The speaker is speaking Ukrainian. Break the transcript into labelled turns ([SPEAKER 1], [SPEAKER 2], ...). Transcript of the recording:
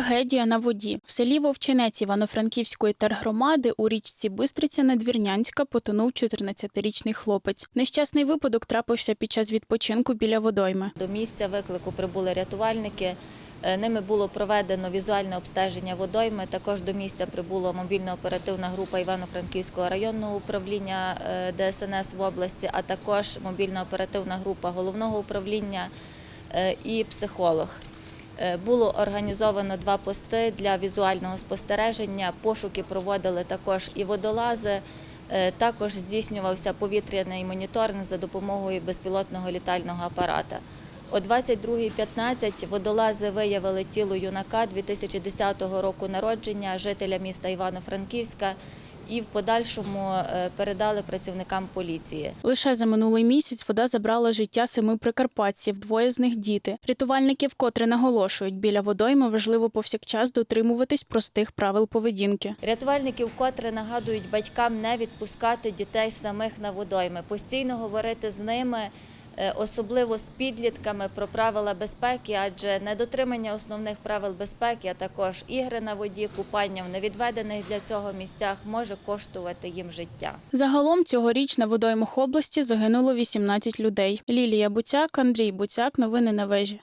[SPEAKER 1] Трагедія на воді. В селі Вовчинець Івано-Франківської тергромади у річці Бистриця Надвірнянська потонув 14-річний хлопець. Нещасний випадок трапився під час відпочинку біля водойми.
[SPEAKER 2] До місця виклику прибули рятувальники. Е, Ними було проведено візуальне обстеження водойми. Також до місця прибула мобільно-оперативна група Івано-Франківського районного управління е, ДСНС в області, а також мобільно-оперативна група головного управління е, і психолог. Е, Було організовано два пости для візуального спостереження. Пошуки проводили також і водолази. Е, Також здійснювався повітряний моніторинг за допомогою безпілотного літального апарата. О 22.15 водолази виявили тіло юнака 2010 року народження, жителя міста Івано-Франківська, і в подальшому е, передали працівникам поліції.
[SPEAKER 1] Лише за минулий місяць вода забрала життя семи прикарпатців, двоє з них діти. Рятувальники вкотре наголошують, біля водойми важливо повсякчас дотримуватись простих правил поведінки.
[SPEAKER 2] Рятувальники вкотре нагадують батькам не відпускати дітей самих на водойми, постійно говорити з ними, особливо з підлітками, про правила безпеки, адже недотримання основних правил безпеки, а також ігри на воді, купання в невідведених для цього місцях може коштувати їм життя.
[SPEAKER 1] Загалом цьогоріч на водоймах області загинуло 18 людей. Лілія Буцяк, Андрій Буцяк. Новини на вежі.